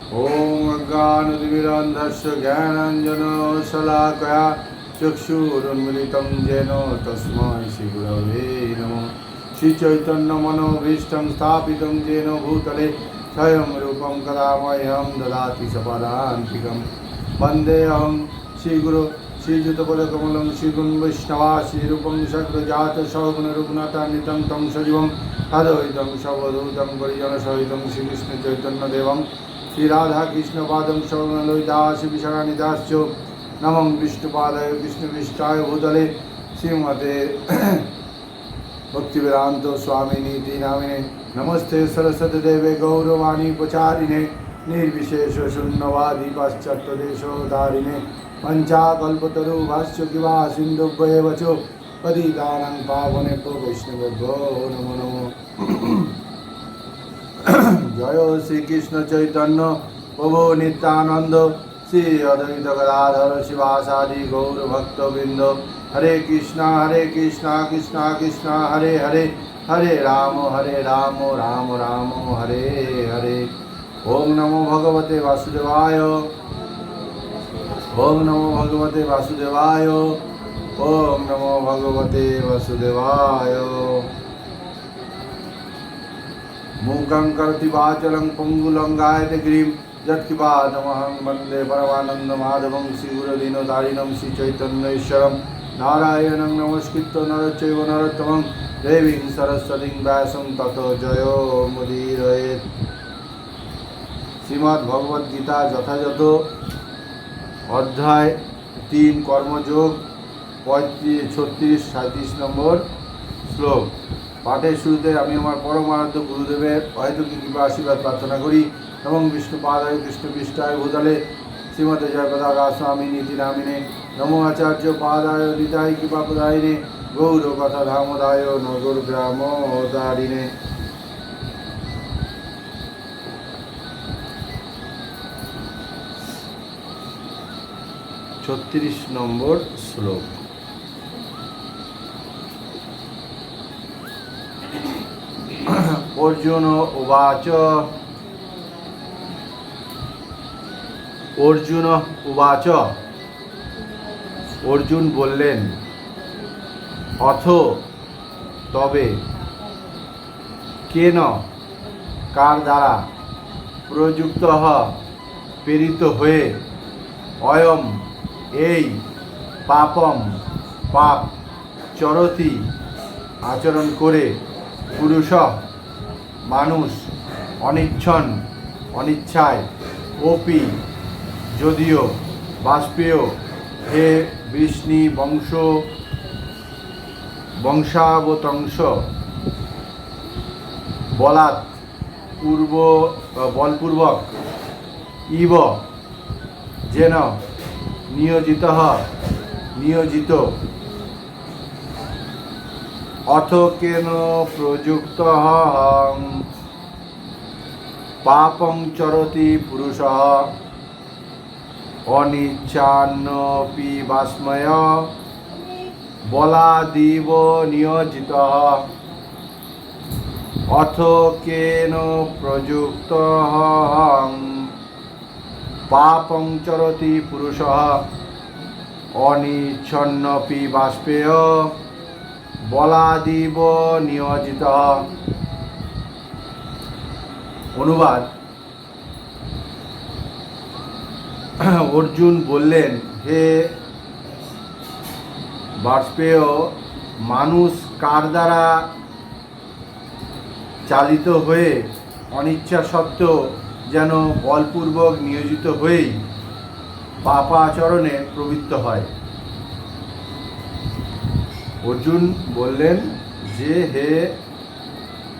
ॐ अज्ञानतिमिरन्धस्य ज्ञानाञ्जनशलाकया चक्षुरुन्मिलितं येन तस्मै श्रीगुरवे नमः श्रीचैतन्यमनोभीष्टं स्थापितं येन भूतले स्वयं रूपं कदा मह्यं ददाति सपदान्तिकं वन्देऽहं श्रीगुरु श्रीयुतपदकमलं श्रीगुं वैष्णवा श्रीरूपं शक्रजातसौगुणरुग्णतान्वितं तं सजीवं तदवैतं सर्वदूतं परिजनसहितं श्रीकृष्णचैतन्यदेवं श्रीराधाकृष्णपादं शरणलयिदास विषानिदाश्च नमं विष्णुपादाय विष्णुविष्टाय भूतले श्रीमते भक्तिवेदांत स्वामिनीति नामिने नमस्ते सरस्वती देवे गौरवाणी प्रचारिणे निर्विशेष शून्यवादी पाश्चात्यदेशोदारिणे पञ्चाकल्पतरु भाष्य किवा सिन्धुभ्येव च पतितानं पावनेभ्यो वैष्णवेभ्यो नमो नमो। জয় শ্রীকৃষ্ণ চৈতন্য প্রভু নিত্যানন্দ শ্রী অদ্বৈত গদাধর শিবাসাদি গৌর ভক্তবৃন্দ। হরে কৃষ্ণ হরে কৃষ্ণ কৃষ্ণ কৃষ্ণ, হরে হরে হরে রাম হরে রাম রাম রাম, হরে হরে। ওম নমো ভগবতে বাসুদেবায়। ওম নমো ভগবতে বাসুদেবায়। ওম নমো ভগবতে বাসুদেবায়। मूकं करोति वाचलं पुङ्गुलङ्गायते गिरिं यत्किपादमहं वन्दे परमानन्दमाधवं श्रीगुरुदीनदारिणं श्रीचैतन्यैश्वरं नारायणं नमस्कृत्य नरचैव नरोत्तमं देवीं सरस्वतीं व्यासं ततो जयो मुदीरयेत् শ্রীমদ্ ভগবদ্ গীতা যথাযথ অধ্যায় তিন কর্মযোগ পঁয়ত্রিশ ছত্রিশ সাঁত্রিশ নম্বর শ্লোক পাঠের শুরুতে আমি আমার পরমারাধ্য গুরুদেবের হয়তো কি কৃপা আশীর্বাদ প্রার্থনা করি এবং বিষ্ণু পাদায় কৃষ্ণ বিষ্টায় ভূতলে শ্রীমতে জয়পদা স্বামী নীতি নামিনে নমো আচার্য পাদায় নিতাই কৃপা প্রদায়িনে গৌর কথা ধামদায় নগর গ্রাম দারিণে ছত্রিশ নম্বর শ্লোক। অর্জুন উবাচ। অর্জুন উবাচ। অর্জুন বললেন, অথ, তবে কেন কার দ্বারা প্রযুক্ত হ, প্রেরিত হয়ে অয়ম এই পাপম পাপ চরতি আচরণ করে পুরুষ মানুষ, অনিচ্ছন, অনিচ্ছায়, অপি, যদিও বাষ্পেয়, হে বৃষ্ণি বংশ, বংশাবতংশ, বলাৎ পূর্ব বলপূর্বক, ইব, যেন নিয়োজিত নিয়োজিত। অথ কেন প্রযুক্ত পাপং চরতি পুরুষ অনিচ্ছান্নপি বাস্ময়। বলাদিব নিয়োজিত। অথ কেন প্রযুক্ত পাপং চরতি পুরুষ অনিচ্ছন্নপি বাষ্পেয়। বলাদিব নিয়োজিত। অনুবাদ। অর্জুন বললেন, হে বাজপেয় মানুষ, কার দ্বারা চালিত হয়ে অনিচ্ছা সত্ত্বেও যেন বলপূর্বক নিয়োজিত হয়েই পাপাচরণে প্রবৃত্ত হয়? অর্জুন বললেন যে, হে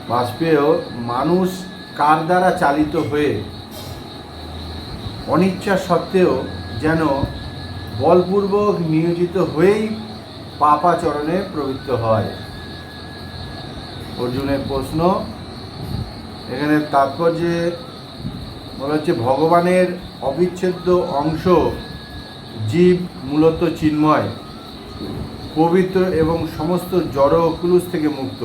বাষ্পেয় মানুষ, কার দ্বারা চালিত হয়ে অনিচ্ছা সত্ত্বেও যেন বলপূর্বক নিয়োজিত হয়েই পাপাচরণে প্রবৃত্ত হয়? অর্জুনের প্রশ্ন, এখানে তাৎপর্যে বলা হচ্ছে, ভগবানের অবিচ্ছেদ্য অংশ জীব মূলত চিন্ময়। পবিত্র এবং সমস্ত জড় ক্লুজ থেকে মুক্ত।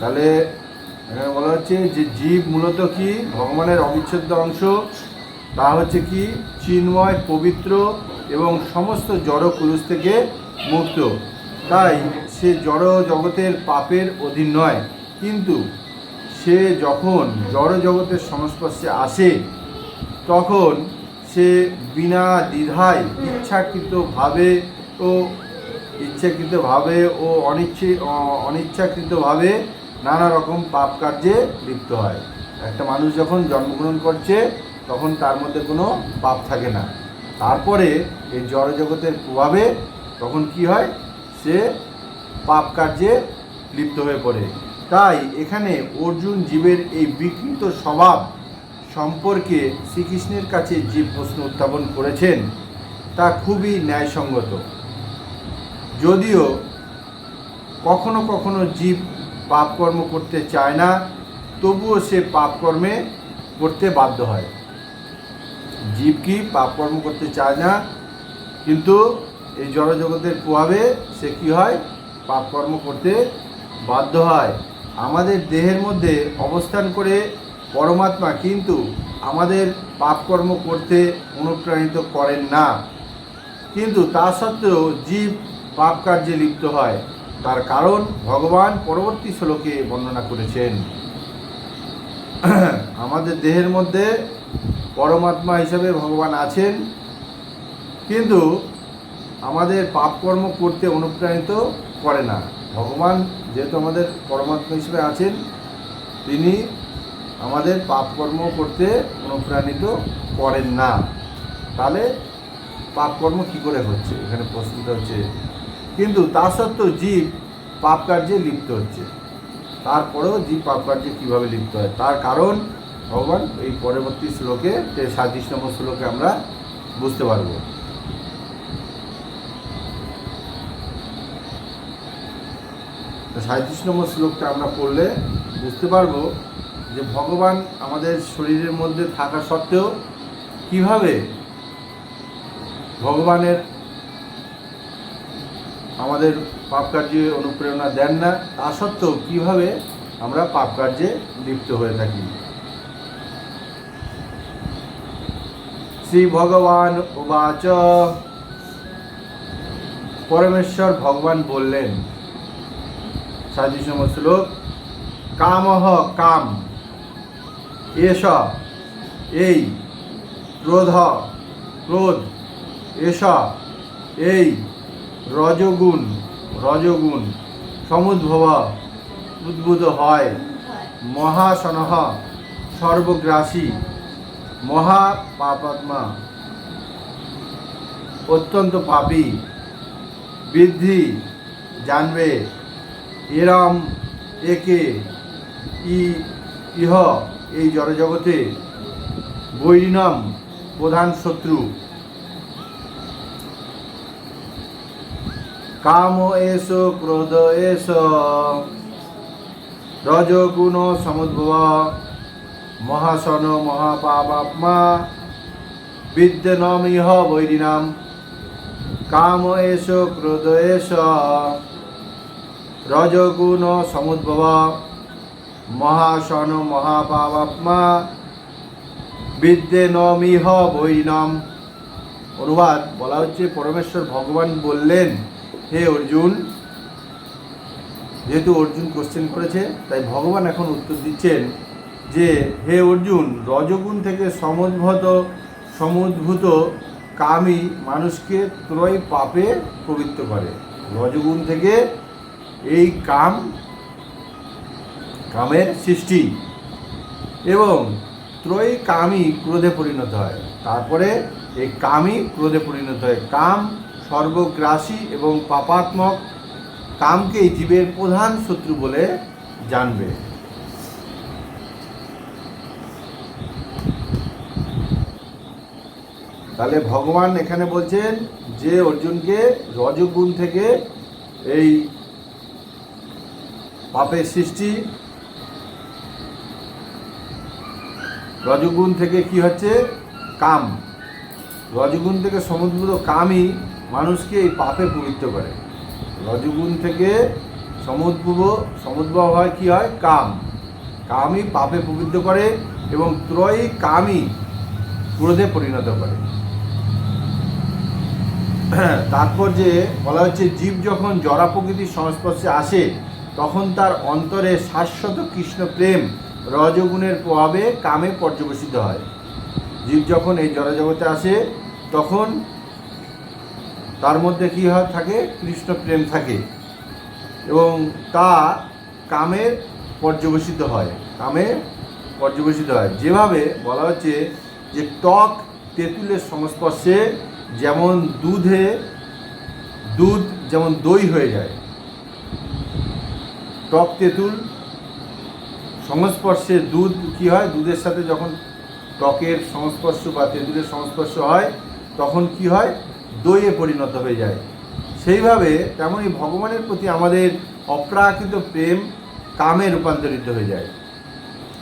তাহলে এখানে বলা হচ্ছে যে জীব মূলত কি? ভগবানের অবিচ্ছেদ্য অংশ। তা হচ্ছে কি? চিন্ময়, পবিত্র এবং সমস্ত জড় কুরুষ থেকে মুক্ত। তাই সে জড় জগতের পাপের অধীন নয়। কিন্তু সে যখন জড় জগতের সংস্পর্শে আসে, তখন সে বিনা দ্বিধায়, ইচ্ছাকৃতভাবে ও ইচ্ছাকৃতভাবে ও অনিচ্ছে অনিচ্ছাকৃতভাবে নানা রকম পাপ কার্যে লিপ্ত হয়। একটা মানুষ যখন জন্মগ্রহণ করছে, তখন তার মধ্যে কোনো পাপ থাকে না। তারপরে এই জড়জগতের প্রভাবে তখন কি হয়? সে পাপ কার্যে লিপ্ত হয়ে পড়ে। তাই এখানে অর্জুন জীবের এই বিকৃত স্বভাব সম্পর্কে শ্রীকৃষ্ণের কাছে যে প্রশ্ন উত্থাপন করেছেন, তা খুবই ন্যায়সঙ্গত। যদিও কখনো কখনো জীব পাপকর্ম করতে চায় না, তবুও সে পাপকর্মে করতে বাধ্য হয়। জীব কি পাপকর্ম করতে চায় না, কিন্তু এই জড়জগতের প্রভাবে সে কি হয়? পাপকর্ম করতে বাধ্য হয়। আমাদের দেহের মধ্যে অবস্থান করে পরমাত্মা কিন্তু আমাদের পাপকর্ম করতে অনুপ্রাণিত করেন না। কিন্তু তা সত্ত্বেও জীব পাপ কার্যে লিপ্ত হয়। তার কারণ ভগবান পরবর্তী শ্লোকে বর্ণনা করেছেন। আমাদের দেহের মধ্যে পরমাত্মা হিসেবে ভগবান আছেন। কিন্তু আমাদের পাপকর্ম করতে অনুপ্রাণিত করে না। ভগবান যেহেতু আমাদের পরমাত্মা হিসেবে আছেন, তিনি আমাদের পাপকর্ম করতে অনুপ্রাণিত করেন না। তাহলে পাপকর্ম কী করে হচ্ছে? এখানে প্রশ্নটা হচ্ছে, কিন্তু তা সত্ত্বেও জীব পাপ কার্যে লিপ্ত হচ্ছে। তারপরেও জীব পাপ কার্যে কীভাবে লিপ্ত হয়? তার কারণ ভগবান এই পরবর্তী শ্লোকে সাঁত্রিশ নম্বর শ্লোকে আমরা বুঝতে পারব। সাঁত্রিশ নম্বর শ্লোকটা আমরা পড়লে বুঝতে পারব যে ভগবান আমাদের শরীরের মধ্যে থাকা সত্ত্বেও কীভাবে ভগবানের আমাদের পাপ কার্যে অনুপ্রেরণা দেন না, তা সত্ত্বেও কীভাবে আমরা পাপ কার্যে লিপ্ত হয়ে থাকি। শ্রী ভগবান উবাচ। পরমেশ্বর ভগবান বললেন নম্বর শ্লোক, কামহ কাম। এস, এই, ক্রোধ ক্রোধ, এস, এই, রজগুণ রজগুণ, সমুদ্ভব, উদ্ভূত হয়। মহাসনহ, সর্বগ্রাসী, মহাপাপাত্মা, অত্যন্ত পাপী, বৃদ্ধি জানবে, এরম একে ই, ইহ এই জড়জগতে বৈরিনম প্রধান শত্রু। কাম এস, ক্রোধ এস। রজগুণ সমুদ্ভব। মহাসন মহাপাপাত্মা বিদ্যনমিহ বৈরিনাম। কাম এস, ক্রোধ এস। রজগুণ সমুদ্ভব। মহাসন মহাপাপাত্মা বিদ্যে নমিহ বৈনম। অনুবাদ, বলা হচ্ছে পরমেশ্বর ভগবান বললেন, হে অর্জুন, যেহেতু অর্জুন কোশ্চেন করেছে, তাই ভগবান এখন উত্তর দিচ্ছেন যে, হে অর্জুন, রজগুণ থেকে সমুদ্ভূত সমুদ্ভূত কামই মানুষকে ত্রয় পাপে প্রবৃত্ত করে। রজগুণ থেকে এই কাম কামের সৃষ্টি। এবং ত্রয়ী কামই ক্রোধে পরিণত হয়। তারপরে এই কামই ক্রোধে পরিণত হয়। কাম সর্বগ্রাসী এবং পাপাত্মক। কামকেই জীবের প্রধান শত্রু বলে জানবে। তাহলে ভগবান এখানে বলছেন যে অর্জুনকে রজগুণ থেকে এই পাপের সৃষ্টি রজগুণ থেকে কি হচ্ছে? কাম। রজগুণ থেকে সমুদ্র কামই মানুষকে এই পাপে প্রবৃত্ত করে। রজগুণ থেকে সমুদ্ভব সমুদ্ভব হয় কি হয়? কাম। কামই পাপে প্রবৃদ্ধ করে এবং ত্রয়ী কামই ক্রোধে পরিণত করে। তারপর যে বলা হচ্ছে, জীব যখন জরা প্রকৃতির সংস্পর্শে আসে, তখন তার অন্তরে শাশ্বত কৃষ্ণ প্রেম রজগুণের প্রভাবে কামে পর্যবেসিত হয়। জীব যখন এই জড়জগতে আসে, তখন তার মধ্যে কী হয় থাকে? কৃষ্ণ প্রেম থাকে এবং তা কামের পর্যবেসিত হয়, কামে পর্যবেসিত হয়। যেভাবে বলা হচ্ছে যে টক তেঁতুলের সংস্পর্শে যেমন দুধে, দুধ যেমন দই হয়ে যায় টক তেঁতুল সংস্পর্শে দুধ কি হয়? দুধের সাথে যখন টকের সংস্পর্শ বা তেঁতুলের সংস্পর্শ হয়, তখন কি হয়? দইয়ে পরিণত হয়ে যায়। সেইভাবে তেমনই ভগবানের প্রতি আমাদের অপ্রাকৃত প্রেম কামে রূপান্তরিত হয়ে যায়।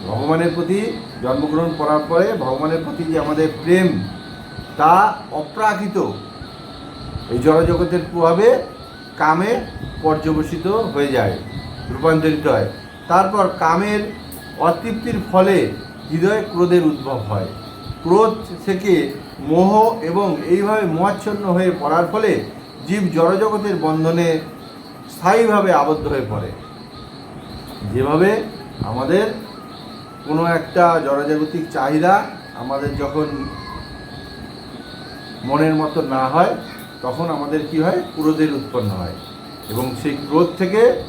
ভগবানের প্রতি জন্মগ্রহণ করার পরে ভগবানের প্রতি যে আমাদের প্রেম, তা অপ্রাকৃত এই জড়জগতের প্রভাবে কামে পর্যবেসিত হয়ে যায়, রূপান্তরিত হয়। তারপর কামের অতৃপ্তির ফলে হৃদয়ে ক্রোধের উদ্ভব হয়। ক্রোধ থেকে মোহ এবং এইভাবে মোহাচ্ছন্ন হয়ে পড়ার ফলে জীব জড়জগতের বন্ধনে স্থায়ীভাবে আবদ্ধ হয়ে পড়ে। যেভাবে আমাদের কোনো একটা জড়জাগতিক চাহিদা আমাদের যখন মনের মতো না হয়, তখন আমাদের কি হয়? ক্রোধের উৎপন্ন হয়। এবং সেই ক্রোধ থেকে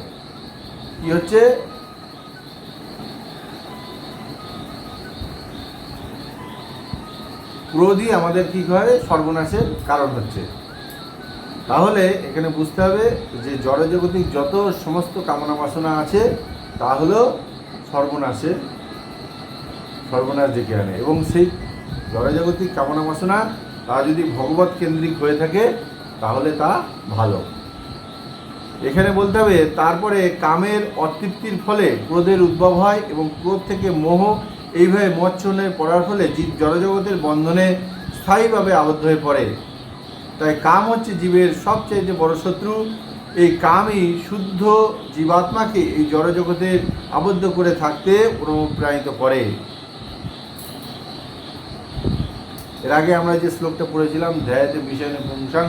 কি হচ্ছে? ক্রোধই আমাদের কি করে? সর্বনাশের কারণ হচ্ছে। তাহলে এখানে বুঝতে হবে যে জড়জগতিক যত সমস্ত কামনা বাসনা আছে, তা হলো সর্বনাশের, সর্বনাশ ডেকে আনে। এবং সেই জড়জাগতিক কামনা বাসনা, তা যদি ভগবত কেন্দ্রিক হয়ে থাকে, তাহলে তা ভালো। এখানে বলতে হবে, তারপরে কামের অতৃপ্তির ফলে ক্রোধের উদ্ভব হয় এবং ক্রোধ থেকে মোহ এইভাবে মচ্ছনে পড়ার ফলে জীব জড়জগতের বন্ধনে স্থায়ীভাবে আবদ্ধ হয়ে পড়ে। তাই কাম হচ্ছে জীবের সবচাইতে বড় শত্রু। এই কামই শুদ্ধ জীবাত্মাকে এই জড়জগতের আবদ্ধ করে থাকতে অনুপ্রাণিত করে। এর আগে আমরা যে শ্লোকটা পড়েছিলাম, ধ্যায়তে বিষয় পুংসাং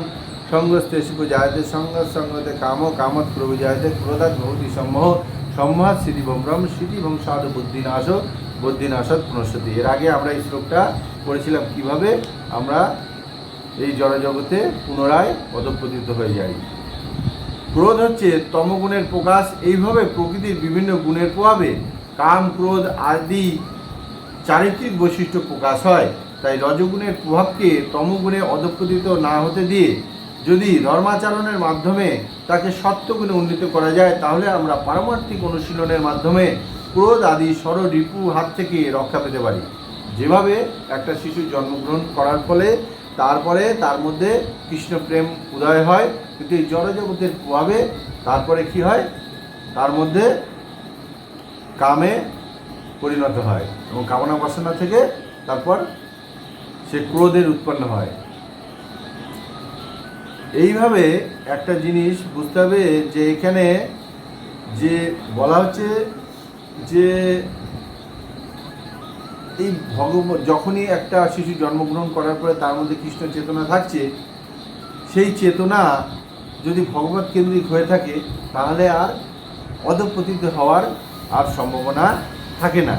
সঙ্গস্তে শিব জায়তে সঙ্গ সঙ্গতে কাম কামত প্রভু জায়তে ক্রোধাত ভৌতি সম্মোহ সম্মাদ স্মৃতি ভ্রম স্মৃতি বংশাদ বুদ্ধিনাশ বুদ্ধিনাশত পুনঃসতি এর আগে আমরা এই শ্লোকটা পড়েছিলাম কীভাবে আমরা এই জড়জগতে পুনরায় পদপতিত হয়ে যাই। ক্রোধ হচ্ছে তমগুণের প্রকাশ। এইভাবে প্রকৃতির বিভিন্ন গুণের প্রভাবে কাম, ক্রোধ আদি চারিত্রিক বৈশিষ্ট্য প্রকাশ হয়। তাই রজগুণের প্রভাবকে তমগুণে অধপতিত না হতে দিয়ে যদি ধর্মাচরণের মাধ্যমে তাকে সত্যগুণে উন্নীত করা যায়, তাহলে আমরা পারমার্থিক অনুশীলনের মাধ্যমে ক্রোধ আদি ষড় রিপু হাত থেকে রক্ষা পেতে পারি। যেভাবে একটা শিশু জন্মগ্রহণ করার ফলে তারপরে তার মধ্যে কৃষ্ণ প্রেম উদয় হয়, কিন্তু এই জড়জগতের প্রভাবে তারপরে কি হয়? তার মধ্যে কামে পরিণত হয় এবং কামনা বাসনা থেকে তারপর সে ক্রোধের উৎপন্ন হয়। এইভাবে একটা জিনিস বুঝতে হবে যে এখানে যে বলা হচ্ছে যে এই ভগব, যখনই একটা শিশু জন্মগ্রহণ করার পরে তার মধ্যে কৃষ্ণ চেতনা থাকছে, সেই চেতনা যদি ভগবত কেন্দ্রিক হয়ে থাকে, তাহলে আর অধপতিত হওয়ার আর সম্ভাবনা থাকে না।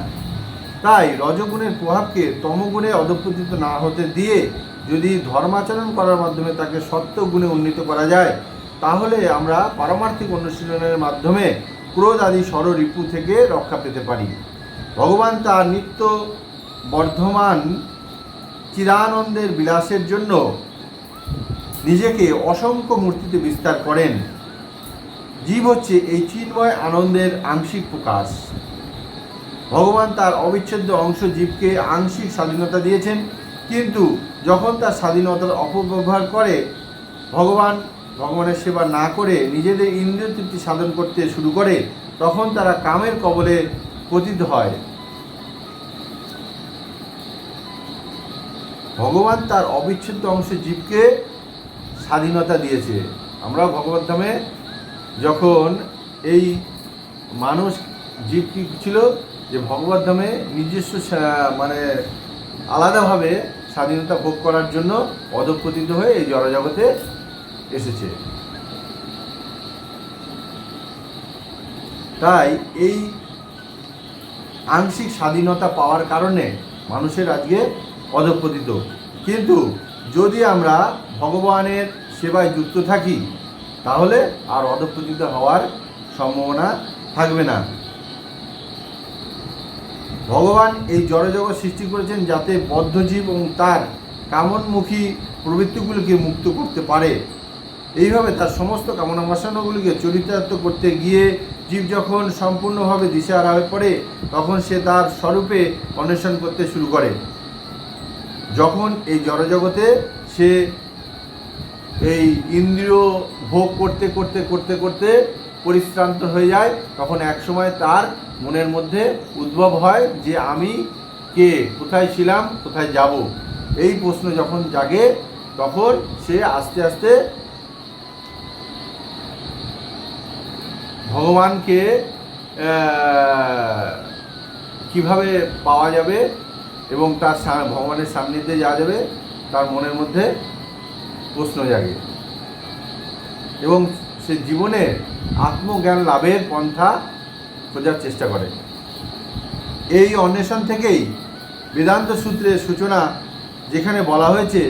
তাই রজগুণের প্রভাবকে তমগুণে অধপতিত না হতে দিয়ে যদি ধর্মাচরণ করার মাধ্যমে তাকে সত্য গুণে উন্নীত করা যায়, তাহলে আমরা পারমার্থিক অনুশীলনের মাধ্যমে ক্রোধ আদি ষড় রিপু থেকে রক্ষা পেতে পারি। ভগবান তার নিত্য বর্ধমান চিরানন্দের বিলাসের জন্য নিজেকে অসংখ্য মূর্তিতে বিস্তার করেন। জীব হচ্ছে এই চিন্ময় আনন্দের আংশিক প্রকাশ। ভগবান তার অবিচ্ছেদ্য অংশ জীবকে আংশিক স্বাধীনতা দিয়েছেন, কিন্তু যখন তার স্বাধীনতার অপব্যবহার করে, ভগবান ভগবানের সেবা না করে নিজেদের ইন্দ্রিয় তৃপ্তি সাধন করতে শুরু করে, তখন তারা কামের কবলে পতিত হয়। ভগবান তার অবিচ্ছেদ্য অংশ জীবকে স্বাধীনতা দিয়েছে। আমরা ভগবত ধামে যখন এই মানুষ জীব কি ছিল, যে ভগবত ধামে নিজস্ব মানে আলাদাভাবে স্বাধীনতা ভোগ করার জন্য অধপতিত হয়ে এই জড়জগতে এসেছে। তাই এই আংশিক স্বাধীনতা পাওয়ার কারণে মানুষের আজকে অধপতিত। কিন্তু যদি আমরা ভগবানের সেবায় যুক্ত থাকি, তাহলে আর অধপতিত হওয়ার সম্ভাবনা থাকবে না। ভগবান এই জড়জগৎ সৃষ্টি করেছেন যাতে বদ্ধজীব এবং তার কামনমুখী প্রবৃত্তিগুলিকে মুক্ত করতে পারে। এইভাবে তার সমস্ত কামনা বাসনাগুলিকে চরিতার্থ করতে গিয়ে জীব যখন সম্পূর্ণভাবে দিশাহারা হয়ে পড়ে, তখন সে তার স্বরূপে অন্বেষণ করতে শুরু করে। যখন এই জড়জগতে সে এই ইন্দ্রিয় ভোগ করতে করতে করতে করতে পরিশ্রান্ত হয়ে যায়, তখন একসময় তার মনের মধ্যে উদ্ভব হয় যে, আমি কে? কোথায় ছিলাম? কোথায় যাব? এই প্রশ্ন যখন জাগে, তখন সে আস্তে আস্তে ভগবানকে কীভাবে পাওয়া যাবে এবং তার ভগবানের সান্নিধ্যে যাওয়া যাবে, তার মনের মধ্যে প্রশ্ন জাগে। এবং সে জীবনে আত্মজ্ঞান লাভের পন্থা খোঁজার চেষ্টা করে। এই অন্বেষণ থেকেই বেদান্ত সূত্রের সূচনা যেখানে বলা হয়েছে,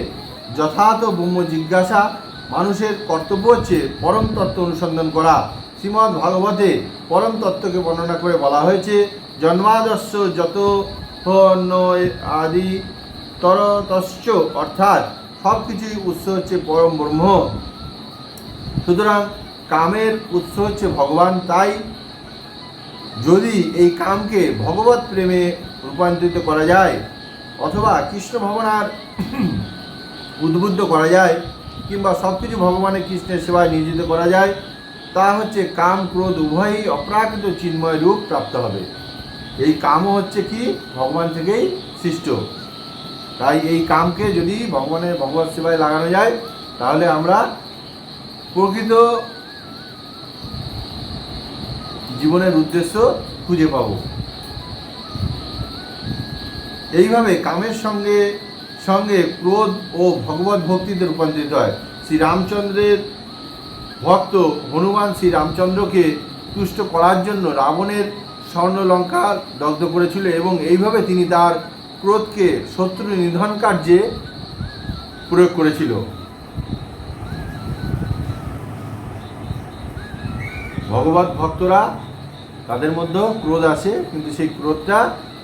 যথার্থ ব্রহ্ম জিজ্ঞাসা মানুষের কর্তব্য হচ্ছে পরম তত্ত্ব অনুসন্ধান করা। শ্রীমদ্ ভাগবতে পরম তত্ত্বকে বর্ণনা করে বলা হয়েছে, জন্মাদস্য যত আদি তরতশ্চ অর্থাৎ সব কিছুই উৎস হচ্ছে পরম ব্রহ্ম। সুতরাং কামের উৎস হচ্ছে ভগবান, তাই যদি এই কামকে ভগবত প্রেমে রূপান্তরিত করা যায়, অথবা কৃষ্ণ ভগবানার উদ্বুদ্ধ করা যায়, কিংবা সব কিছু ভগবানের কৃষ্ণের সেবায় নিয়োজিত করা যায় তা হচ্ছে কাম, ক্রোধ উভয়ই অপ্রাকৃত চিন্ময় রূপ প্রাপ্ত হবে। এই কামও হচ্ছে কি? ভগবান থেকেই সৃষ্ট। তাই এই কামকে যদি ভগবানের ভগবত সেবায় লাগানো যায়, তাহলে আমরা প্রকৃত জীবনের উদ্দেশ্য খুঁজে পাব। এইভাবে কামের সঙ্গে সঙ্গে ক্রোধ ও ভগবত ভক্তিতে রূপান্তরিত হয়। শ্রী রামচন্দ্রের ভক্ত হনুমান শ্রী রামচন্দ্রকে তুষ্ট করার জন্য রাবণের স্বর্ণ লঙ্কা দগ্ধ করেছিল এবং এইভাবে তিনি তার ক্রোধকে শত্রু নিধন কার্যে প্রয়োগ করেছিল। ভগবত ভক্তরা তাদের মধ্যেও ক্রোধ আসে, কিন্তু সেই ক্রোধটা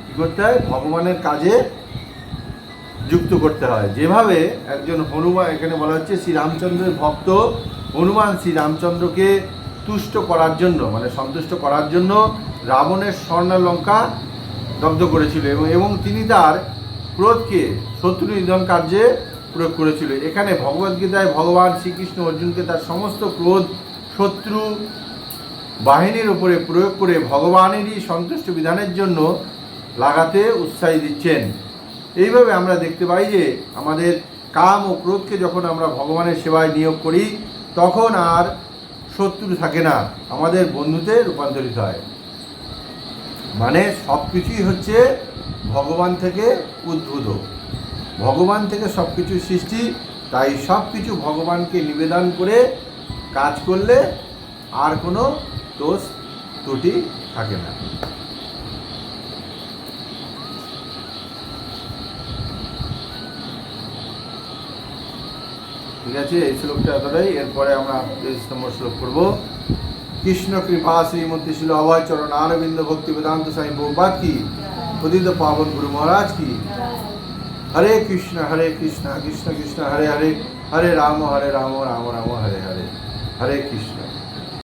কী করতে হয়? ভগবানের কাজে যুক্ত করতে হয়। যেভাবে একজন হনুমান, এখানে বলা হচ্ছে শ্রী রামচন্দ্রের ভক্ত হনুমান শ্রী রামচন্দ্রকে তুষ্ট করার জন্য মানে সন্তুষ্ট করার জন্য রাবণের স্বর্ণালঙ্কা দগ্ধ করেছিল এবং এবং তিনি তার ক্রোধকে, শত্রু নিধন কার্যে প্রয়োগ করেছিল। এখানে ভগবদ্গীতায় ভগবান শ্রীকৃষ্ণ অর্জুনকে তার সমস্ত ক্রোধ, শত্রু বাহিনীর উপরে প্রয়োগ করে ভগবানেরই সন্তুষ্ট বিধানের জন্য লাগাতে উৎসাহী দিচ্ছেন। এইভাবে আমরা দেখতে পাই যে আমাদের কাম ও ক্রোধকে যখন আমরা ভগবানের সেবায় নিয়োগ করি তখন আর শত্রু থাকে না, আমাদের বন্ধুতে রূপান্তরিত হয়। মানে সব কিছুই হচ্ছে ভগবান থেকে উদ্ভূত। ভগবান থেকে সব কিছু সৃষ্টি, তাই সব কিছু ভগবানকে নিবেদন করে কাজ করলে আর কোনো দোষ ত্রুটি থাকে না। ঠিক আছে? এই শ্লোকটা এতটাই। এরপরে আমরা তেইশ নম্বর শ্লোক করব কৃষ্ণ কৃপা শ্রীমন্ত্রী শিল অভয় চরণ আরবিন্দ ভক্তি বেদান্ত স্বামী বহুপাত কি উদিত পাবন গুরু মহারাজ কি? হরে কৃষ্ণ হরে কৃষ্ণ কৃষ্ণ কৃষ্ণ, হরে হরে হরে রাম হরে রাম রাম রাম, হরে হরে হরে কৃষ্ণ।